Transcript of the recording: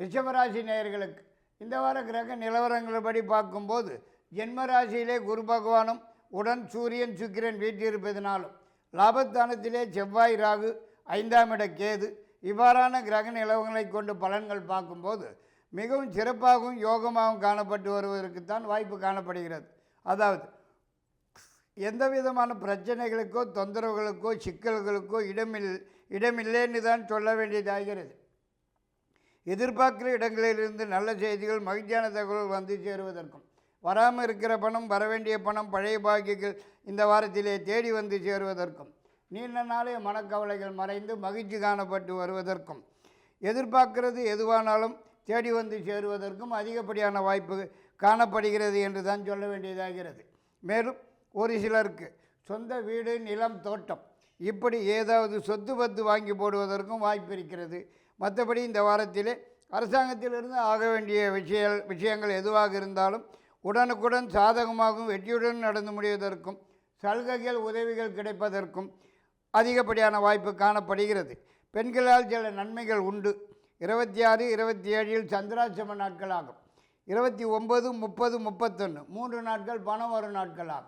ரிஷபராசி நேயர்களுக்கு இந்த வார கிரக நிலவரங்களபடி பார்க்கும்போது ஜென்ம ராசியிலே குரு பகவானும் உடன் சூரியன் சுக்கிரன் வீட்டிருப்பதினாலும் லாபத்தானத்திலே செவ்வாய் ராகு ஐந்தாம் இட கேது இவ்வாறான கிரக நிலவரங்களை கொண்டு பலன்கள் பார்க்கும்போது மிகவும் சிறப்பாகவும் யோகமாகவும் காணப்பட்டு வருவதற்குத்தான் வாய்ப்பு காணப்படுகிறது. அதாவது எந்த விதமான பிரச்சனைகளுக்கோ தொந்தரவுகளுக்கோ சிக்கல்களுக்கோ இடமில் இடமில்லைன்னு தான் சொல்ல வேண்டியதாகிறது. எதிர்பார்க்கிற இடங்களிலிருந்து நல்ல செய்திகள் மகிழ்ச்சியான தகவல்கள் வந்து சேருவதற்கும். வராமல் இருக்கிற பணம் வரவேண்டிய பணம் பழைய பாக்கியங்கள் இந்த வாரத்திலே தேடி வந்து சேருவதற்கும். நீண்ட நாளே மனக்கவலைகள் மறைந்து மகிழ்ச்சி காணப்பட்டு வருவதற்கும். எதிர்பார்க்கிறது எதுவானாலும் தேடி வந்து சேருவதற்கும் அதிகப்படியான வாய்ப்பு காணப்படுகிறது என்று தான் சொல்ல வேண்டியதாகிறது. மேலும் ஒரு சிலருக்கு சொந்த வீடு நிலம் தோட்டம் இப்படி ஏதாவது சொத்து பத்து வாங்கி போடுவதற்கும் வாய்ப்பு இருக்கிறது. மற்றபடி இந்த வாரத்திலே அரசாங்கத்திலிருந்து ஆக வேண்டிய விஷய விஷயங்கள் எதுவாக இருந்தாலும் உடனுக்குடன் சாதகமாகவும் வெற்றியுடன் நடந்து முடிவதற்கும் சலுகைகள் உதவிகள் கிடைப்பதற்கும் அதிகப்படியான வாய்ப்பு காணப்படுகிறது. பெண்களால் சில நன்மைகள் உண்டு. இருபத்தி ஆறு இருபத்தி ஏழில் சந்திராசிரம நாட்கள் ஆகும். இருபத்தி ஒம்பது முப்பது முப்பத்தொன்று மூன்று நாட்கள் பணம் வரும் நாட்கள் ஆகும்.